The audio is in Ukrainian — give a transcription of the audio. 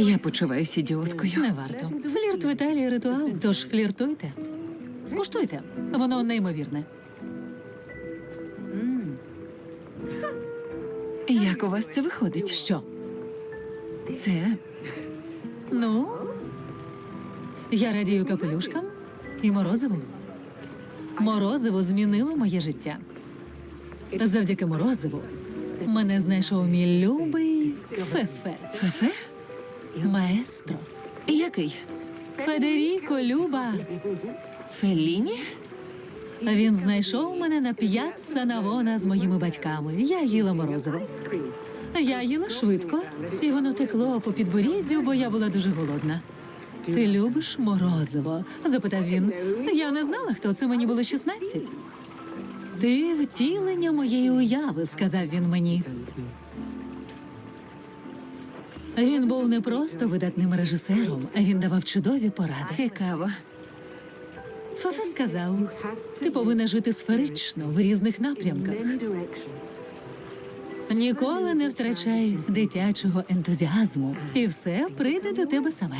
Я почуваюся ідіоткою. Не варто. Флірт в Італії ритуал, тож фліртуйте. Скуштуйте, воно неймовірне. Як у вас це виходить? Що? Це Ну, я радію капелюшкам і морозиву. Морозиво змінило моє життя. Та завдяки морозиву мене знайшов мій любий Фефе, Фефе? Маестро. Який? Федеріко Люба. Феліні? Він знайшов мене на п'ятса Навона з моїми батьками. Я їла морозиво. Я їла швидко, і воно текло по підборіддю, бо я була дуже голодна. Ти любиш морозиво? запитав він. Я не знала, хто це мені було 16. Ти втілення моєї уяви, сказав він мені. Він був не просто видатним режисером, а він давав чудові поради. Цікаво. Фафе сказав, ти повинна жити сферично в різних напрямках. Ніколи не втрачай дитячого ентузіазму, і все прийде до тебе саме.